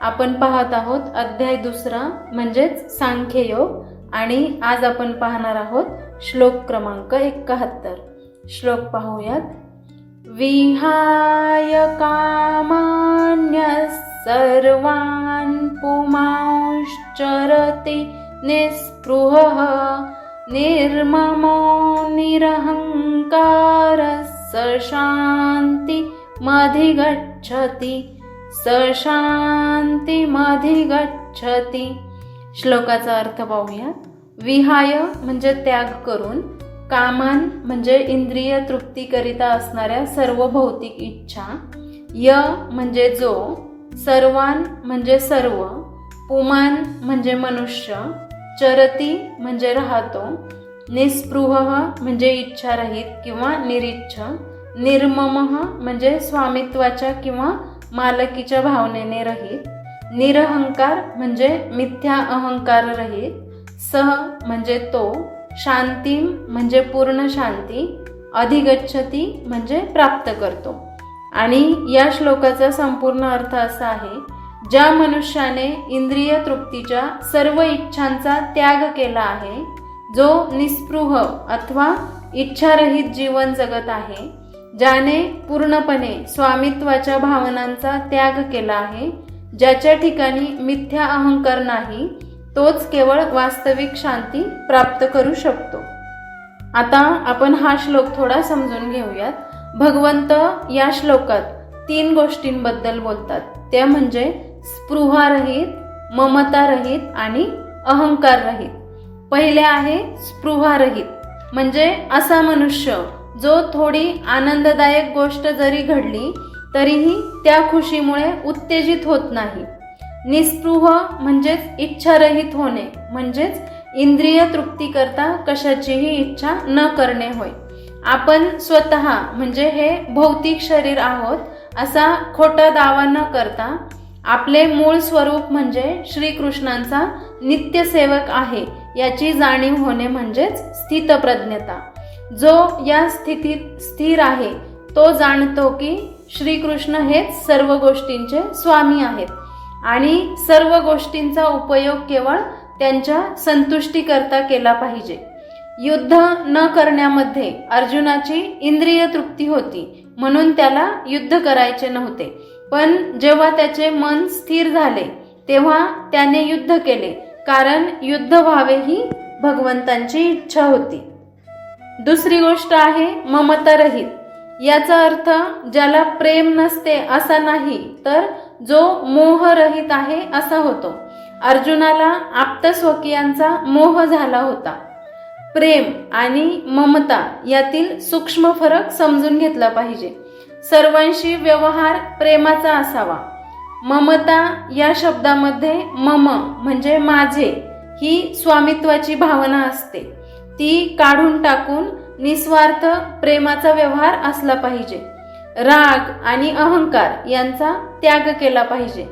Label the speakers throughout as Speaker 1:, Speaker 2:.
Speaker 1: आपण पाहत आहोत अध्याय दुसरा म्हणजेच सांख्ययोग. आणि आज आपण पाहणार आहोत श्लोक क्रमांक एकाहत्तर. श्लोक पाहूयात. विहाय कामान्य सर्वान् पुमांश्चरति निःस्पृह निर्ममो निरहंकार स शान्तिमधिगच्छति। स गच्छती श्लोकाचा अर्थ पाहूया. विहाय म्हणजे त्याग करून कामान म्हणजे इंद्रिय तृप्तीकरिता असणाऱ्या सर्व भौतिक इच्छा य म्हणजे जो सर्वान म्हणजे सर्व पुमान म्हणजे मनुष्य चरती म्हणजे राहतो निस्पृह म्हणजे इच्छारहित किंवा निरिच्छ निर्मम म्हणजे स्वामित्वाच्या किंवा मालकीच्या भावनेने रहित. निरहंकार म्हणजे मिथ्या अहंकार रहित. सह म्हणजे तो. शांती म्हणजे पूर्ण शांती. अधिगच्छती म्हणजे प्राप्त करतो. आणि या श्लोकाचा संपूर्ण अर्थ असा आहे ज्या मनुष्याने इंद्रिय तृप्तीच्या सर्व इच्छांचा त्याग केला आहे जो निस्पृह अथवा इच्छारहित जीवन जगत आहे ज्याने पूर्णपणे स्वामित्वाच्या भावनांचा त्याग केला आहे ज्याच्या ठिकाणी मिथ्या अहंकार नाही तोच केवळ वास्तविक शांती प्राप्त करू शकतो. आता आपण हा श्लोक थोडा समजून घेऊयात. भगवंत या श्लोकात तीन गोष्टींबद्दल बोलतात. त्या म्हणजे स्पृहारहित ममतारहित आणि अहंकाररहित. पहिले आहे स्पृहारहित म्हणजे असा मनुष्य जो थोडी आनंददायक गोष्ट जरी घडली तरीही त्या खुशीमुळे उत्तेजित होत नाही. निस्पृह म्हणजेच इच्छारहित होणे म्हणजेच इंद्रिय तृप्तीकरता कशाचीही इच्छा न करणे होय. आपण स्वतः म्हणजे हे भौतिक शरीर आहोत असा खोटा दावा न करता आपले मूळ स्वरूप म्हणजे श्रीकृष्णांचा नित्यसेवक आहे याची जाणीव होणे म्हणजेच स्थितप्रज्ञता. जो या स्थितीत स्थिर आहे तो जाणतो की श्रीकृष्ण हेच सर्व गोष्टींचे स्वामी आहेत. आणि सर्व गोष्टींचा उपयोग केवळ त्यांच्या संतुष्टीकरता केला पाहिजे. युद्ध न करण्यामध्ये अर्जुनाची इंद्रिय तृप्ती होती म्हणून त्याला युद्ध करायचे नव्हते. पण जेव्हा त्याचे मन स्थिर झाले तेव्हा त्याने युद्ध केले कारण युद्ध व्हावे ही भगवंतांची इच्छा होती. दुसरी गोष्ट आहे ममतारहित याचा अर्थ ज्याला प्रेम नसते असा नाही तर जो मोहरहित आहे असा होतो. अर्जुनाला आप्तस्वकीयांचा मोह झाला होता. प्रेम आणि ममता यातील सूक्ष्म फरक समजून घेतला पाहिजे. सर्वांशी व्यवहार प्रेमाचा असावा. ममता या शब्दामध्ये मम म्हणजे माझे ही स्वामित्वाची भावना असते. ती काढून टाकून निस्वार्थ प्रेमाचा व्यवहार असला पाहिजे. राग आणि अहंकार यांचा त्याग केला पाहिजे.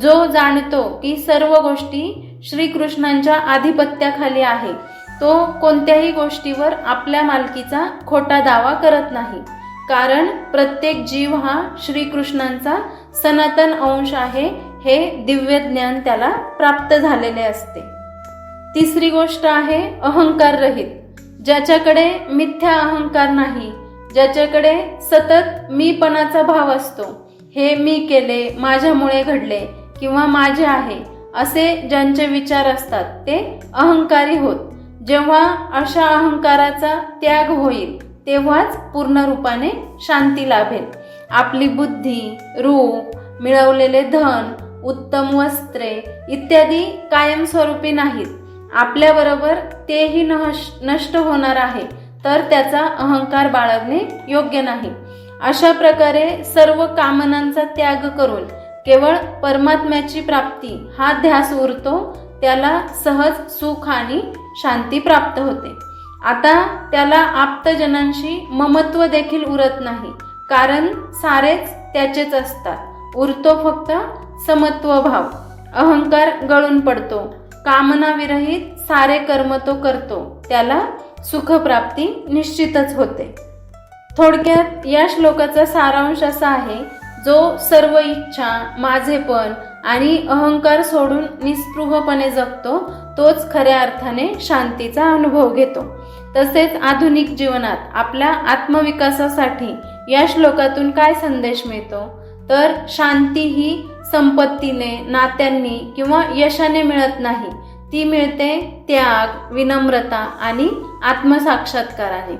Speaker 1: जो जाणतो की सर्व गोष्टी श्रीकृष्णांच्या आधिपत्याखाली आहे तो कोणत्याही गोष्टीवर आपल्या मालकीचा खोटा दावा करत नाही. कारण प्रत्येक जीव हा श्रीकृष्णांचा सनातन अंश आहे हे दिव्य ज्ञान त्याला प्राप्त झालेले असते. तिसरी गोष्ट आहे अहंकार रहित. ज्याच्याकडे मिथ्या अहंकार नाही ज्याच्याकडे सतत मीपणाचा भाव असतो. हे मी केले माझ्यामुळे घडले किंवा माझे आहे असे ज्यांचे विचार असतात ते अहंकारी होत. जेव्हा अशा अहंकाराचा त्याग होईल तेव्हाच पूर्ण रूपाने शांती लाभेल. आपली बुद्धी रूप मिळवलेले धन उत्तम वस्त्रे इत्यादी कायमस्वरूपी नाहीत. आपल्याबरोबर तेही नष्ट होणार आहे तर त्याचा अहंकार बाळगणे योग्य नाही. अशा प्रकारे सर्व कामनांचा त्याग करून केवळ परमात्म्याची प्राप्ती हा ध्यास उरतो त्याला सहज सुख आणि शांती प्राप्त होते. आता त्याला आप्तजनांशी ममत्व देखील उरत नाही कारण सारेच त्याचेच असतात. उरतो फक्त समत्व भाव अहंकार गळून पडतो. कामनाविरहित सारे कर्म तो करतो. त्याला सुखप्राप्ती निश्चितच होते. थोडक्यात या श्लोकाचा सारांश असा आहे जो सर्व इच्छा माझेपण आणि अहंकार सोडून निस्पृहपणे जगतो तोच खऱ्या अर्थाने शांतीचा अनुभव घेतो. तसेच आधुनिक जीवनात आपल्या आत्मविकासासाठी या श्लोकातून काय संदेश मिळतो? तर शांती ही संपत्तीने नात्यांनी किंवा यशाने मिळत नाही. ती मिळते त्याग विनम्रता आणि आत्मसाक्षात्काराने.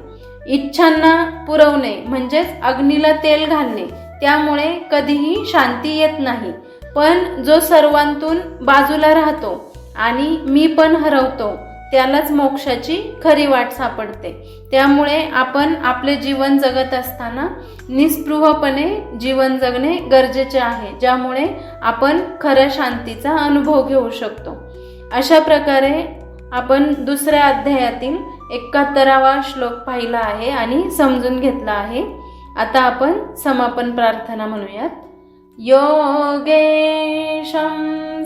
Speaker 1: इच्छांना पुरवणे म्हणजेच अग्नीला तेल घालणे त्यामुळे कधीही शांती येत नाही. पण जो सर्वांतून बाजूला राहतो आणि मी पण हरवतो त्यालाच मोक्षाची खरी वाट सापडते. त्यामुळे आपण आपले जीवन जगत असताना निस्पृहपणे जीवन जगणे गरजेचे आहे ज्यामुळे आपण खऱ्या शांतीचा अनुभव घेऊ शकतो. अशा प्रकारे आपण दुसऱ्या अध्यायातील एकाहत्तरावा श्लोक पाहिला आहे आणि समजून घेतला आहे. आता आपण समापन प्रार्थना म्हणूयात. योगेशं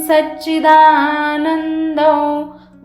Speaker 1: सच्चिदानंदौ